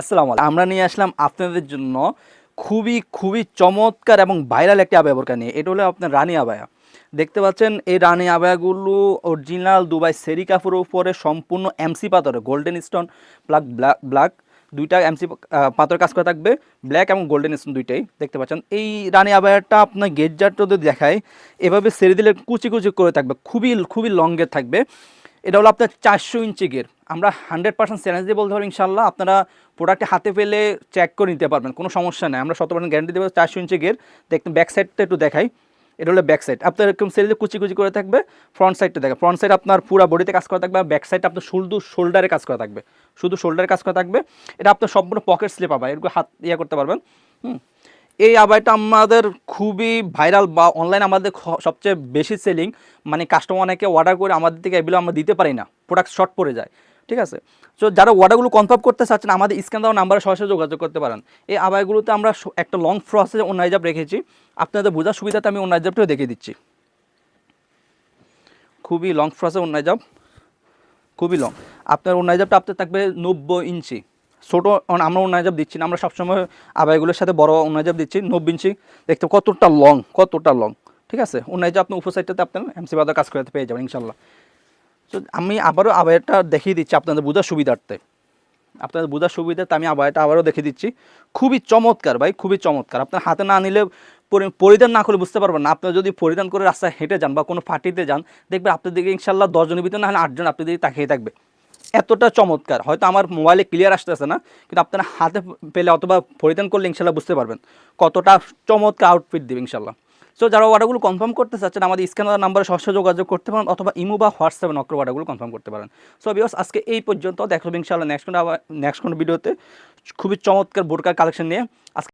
আসসালামু আলাইকুম। আমরা নিয়ে আসলাম আপনাদের জন্য খুবই খুবই চমৎকার এবং ভাইরাল একটি আবায়া নিয়ে। এটা হলো আপনার রানী আবায়া দেখতে পাচ্ছেন, এই রানী আবায়াগুলো অরিজিনাল দুবাই সেরি কাপড়ের উপরে সম্পূর্ণ এমসি পাথরে, গোল্ডেন স্টোন ব্ল্যাক ব্ল্যাক দুইটা এমসি পাথর কাজ করা থাকবে, ব্ল্যাক এবং গোল্ডেন স্টোন দুইটাই। দেখতে পাচ্ছেন, এই রানী আবায়াটা আপনার গেট জারটা যদি দেখায়, এভাবে সেরে দিলে কুচি কুচি করে থাকবে, খুবই খুবই লংয়ের থাকবে। এটা হলো আপনার চারশো ইঞ্চি গের আমরা হান্ড্রেড পার্সেন্ট চ্যালেঞ্জ দিয়ে বলতে পারি ইনশাল্লাহ আপনারা প্রোডাক্টে হাতে পেলে চেক করে নিতে পারবেন, কোনো সমস্যা নেই। আমরা শত পার্সেন্ট গ্যারান্টি দেবো চারশো ইঞ্চি গের দেখতে ব্যাক সাইডটা একটু দেখাই। এটা হলো ব্যাক সাইড আপনার এরকম সেল কুচি কুচি করে থাকবে ফ্রন্ট সাইডটা দেখে ফ্রন্ট সাইড আপনার পুরো বডিতে কাজ করা থাকবে, আর ব্যাক সাইড আপনার শুধু শোল্ডারে কাজ করা থাকবে। শুধু শোল্ডারে কাজ করা থাকবে। এটা আপনার সম্পূর্ণ পকেট স্লিপ পাবে এরকম হাত ইয়ে করতে পারবেন। হুম। এই আবাইটা আমাদের খুবই ভাইরাল বা অনলাইন আমাদের সবচেয়ে বেশি সেলিং মানে কাস্টমার অনেকে অর্ডার করে আমাদের থেকে এগুলো আমরা দিতে পারি না প্রোডাক্ট শর্ট পড়ে যায়, ঠিক আছে? তো যারা অর্ডারগুলো কনফার্ম করতে চাচ্ছেন, আমাদের স্ক্যান দেওয়া নাম্বারে সরাসরি যোগাযোগ করতে পারেন। এই আবাইগুলোতে আমরা একটা লং প্রসেসে অন্য হিজাব রেখেছি। আপনাদের বোঝার সুবিধাতে আমি অন্য হিজাবটাও দেখিয়ে দিচ্ছি। খুবই লং প্রসেসে অন্য হিজাব খুবই লং আপনার অন্য হিজাবটা আপনার থাকবে নব্বই ইঞ্চি। ছোটো আমরা অন্য হিজাব দিচ্ছি না, আমরা সবসময় আবাইগুলোর সাথে বড় অন্য হিজাব দিচ্ছি। নব্বই ইঞ্চি দেখতে কতটা লং কতটা লং ঠিক আছে? অন্য হিজাব আপনি উপর সাইডটাতে আপনার এমসি বাদা কাজ করতে পেয়ে যাবেন, ইনশাল্লাহ। তো আমি আবারও আবাইটা দেখিয়ে দিচ্ছি আপনাদের বোঝার সুবিধার্থে। আপনাদের বোঝার সুবিধাতে আমি আবাইটা আবারও দেখিয়ে দিচ্ছি। খুবই চমৎকার ভাই, খুবই চমৎকার। আপনার হাতে না নিলে পরি- পরিধান না করে বুঝতে পারবেন না। আপনার যদি পরিধান করে রাস্তায় হেঁটে যান বা কোনো পার্টিতে যান, দেখবেন আপনার দিকে ইনশাল্লাহ দশজনের ভিতরে না হলে আটজন আপনার দিকে তাকিয়ে থাকবে। এতটা চমৎকার। হয়তো আমার মোবাইলে ক্লিয়ার আসতেছে না, কিন্তু আপনারা হাতে পেলে অথবা পরিধান করলে ইনশাল্লাহ বুঝতে পারবেন কতটা চমৎকার আউটফিট দেবে ইনশাল্লাহ। সো যারা অর্ডারগুলো কনফার্ম করতে চাচ্ছেন, আমাদের স্ক্যানার নাম্বারে সরাসরি যোগাযোগ করতে পারেন অথবা ইমো বা হোয়াটসঅ্যাপে নক্র অর্ডারগুলো কনফার্ম করতে পারেন। সো বিকজ আজকে এই পর্যন্ত। দেখো ইনশাল্লাহ নেক্সট কোনো নেক্সট কোনো ভিডিওতে খুবই চমৎকার বোরকার কালেকশন নিয়ে। আজকে